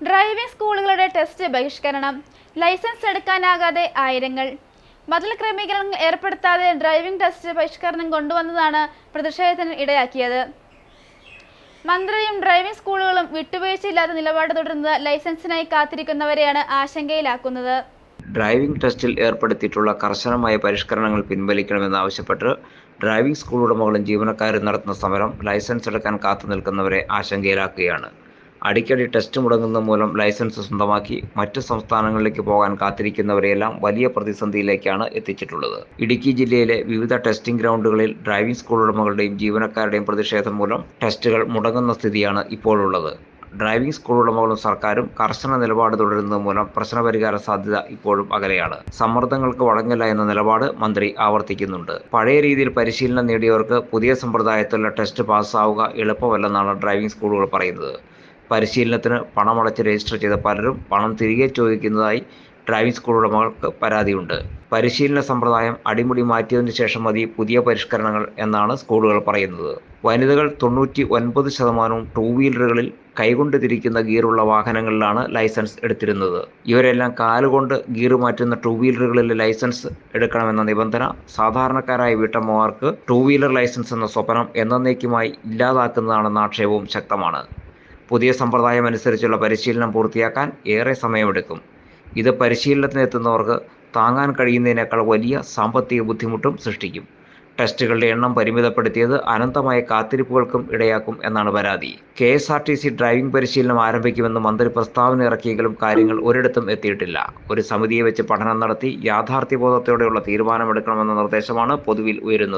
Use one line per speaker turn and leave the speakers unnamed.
Driving സ്കൂളുകളുടെ test ബഹിഷ്കരണം licence എടുക്കാനാകാതെ ആയിരങ്ങൾ. മതിൽ ക്രമീകരണങ്ങൾ ഏർപ്പെടുത്താതെ ഡ്രൈവിംഗ് ടെസ്റ്റ് ബഹിഷ്കരണം കൊണ്ടുവന്നതാണ് പ്രതിഷേധത്തിന് ഇടയാക്കിയത്. മന്ത്രിയും ഡ്രൈവിംഗ് സ്കൂളുകളും വിട്ടുവീഴ്ചയില്ലാത്ത നിലപാട് തുടരുന്നത് ലൈസൻസിനായി കാത്തിരിക്കുന്നവരെയാണ് ആശങ്കയിലാക്കുന്നത്.
ഡ്രൈവിംഗ് ടെസ്റ്റിൽ ഏർപ്പെടുത്തിയിട്ടുള്ള കർശനമായ പരിഷ്കരണങ്ങൾ പിൻവലിക്കണമെന്നാവശ്യപ്പെട്ട് ഡ്രൈവിംഗ് സ്കൂൾ ഉടമകളും ജീവനക്കാരും നടത്തുന്ന സമരം ലൈസൻസ് എടുക്കാൻ കാത്തു നിൽക്കുന്നവരെ ആശങ്കയിലാക്കുകയാണ്. അടിക്കടി ടെസ്റ്റ് മുടങ്ങുന്ന മൂലം ലൈസൻസ് സ്വന്തമാക്കി മറ്റ് സംസ്ഥാനങ്ങളിലേക്ക് പോകാൻ കാത്തിരിക്കുന്നവരെയെല്ലാം വലിയ പ്രതിസന്ധിയിലേക്കാണ് എത്തിച്ചിട്ടുള്ളത്. ഇടുക്കി ജില്ലയിലെ വിവിധ ടെസ്റ്റിംഗ് ഗ്രൗണ്ടുകളിൽ ഡ്രൈവിംഗ് സ്കൂൾ ഉടമകളുടെയും ജീവനക്കാരുടെയും പ്രതിഷേധം മൂലം ടെസ്റ്റുകൾ മുടങ്ങുന്ന സ്ഥിതിയാണ് ഇപ്പോഴുള്ളത്. ഡ്രൈവിംഗ് സ്കൂൾ ഉടമകളും സർക്കാരും കർശന നിലപാട് തുടരുന്നത് മൂലം പ്രശ്നപരിഹാര സാധ്യത ഇപ്പോഴും അകലെയാണ്. സമ്മർദ്ദങ്ങൾക്ക് വഴങ്ങില്ല എന്ന നിലപാട് മന്ത്രി ആവർത്തിക്കുന്നുണ്ട്. പഴയ രീതിയിൽ പരിശീലനം നേടിയവർക്ക് പുതിയ സമ്പ്രദായത്തിലുള്ള ടെസ്റ്റ് പാസ്സാവുക എളുപ്പമല്ലെന്നാണ് ഡ്രൈവിംഗ് സ്കൂളുകൾ പറയുന്നത്. പരിശീലനത്തിന് പണമടച്ച് രജിസ്റ്റർ ചെയ്ത പലരും പണം തിരികെ ചോദിക്കുന്നതായി ഡ്രൈവിംഗ് സ്കൂൾ ഉടമകൾക്ക് പരാതിയുണ്ട്. പരിശീലന സമ്പ്രദായം അടിമുടി മാറ്റിയതിനു ശേഷം മതി പുതിയ പരിഷ്കരണങ്ങൾ എന്നാണ് സ്കൂളുകൾ പറയുന്നത്. വനിതകൾ തൊണ്ണൂറ്റി ഒൻപത് ശതമാനവും ടൂ വീലറുകളിൽ കൈകൊണ്ട് തിരിക്കുന്ന ഗിയറുള്ള വാഹനങ്ങളിലാണ് ലൈസൻസ് എടുത്തിരുന്നത്. ഇവരെല്ലാം കാലുകൊണ്ട് ഗിയർ മാറ്റുന്ന ടൂ വീലറുകളിലെ ലൈസൻസ് എടുക്കണമെന്ന നിബന്ധന സാധാരണക്കാരായ വീട്ടമ്മമാർക്ക് ടൂ വീലർ ലൈസൻസ് എന്ന സ്വപ്നം എന്നേക്കുമായി ഇല്ലാതാക്കുന്നതാണെന്ന ആക്ഷേപവും ശക്തമാണ്. പുതിയ സമ്പ്രദായം അനുസരിച്ചുള്ള പരിശീലനം പൂർത്തിയാക്കാൻ ഏറെ സമയമെടുക്കും. ഇത് പരിശീലനത്തിനെത്തുന്നവർക്ക് താങ്ങാൻ കഴിയുന്നതിനേക്കാൾ വലിയ സാമ്പത്തിക ബുദ്ധിമുട്ടും സൃഷ്ടിക്കും. ടെസ്റ്റുകളുടെ എണ്ണം പരിമിതപ്പെടുത്തിയത് അനന്തമായ കാത്തിരിപ്പുകൾക്കും ഇടയാക്കും എന്നാണ് പരാതി. K S R T C driving പരിശീലനം ആരംഭിക്കുമെന്ന് മന്ത്രി പ്രസ്താവന ഇറക്കിയെങ്കിലും കാര്യങ്ങൾ ഒരിടത്തും എത്തിയിട്ടില്ല. ഒരു സമിതിയെ വെച്ച് പഠനം നടത്തി യാഥാർത്ഥ്യബോധത്തോടെയുള്ള തീരുമാനമെടുക്കണമെന്ന നിർദ്ദേശമാണ് പൊതുവിൽ ഉയരുന്നത്.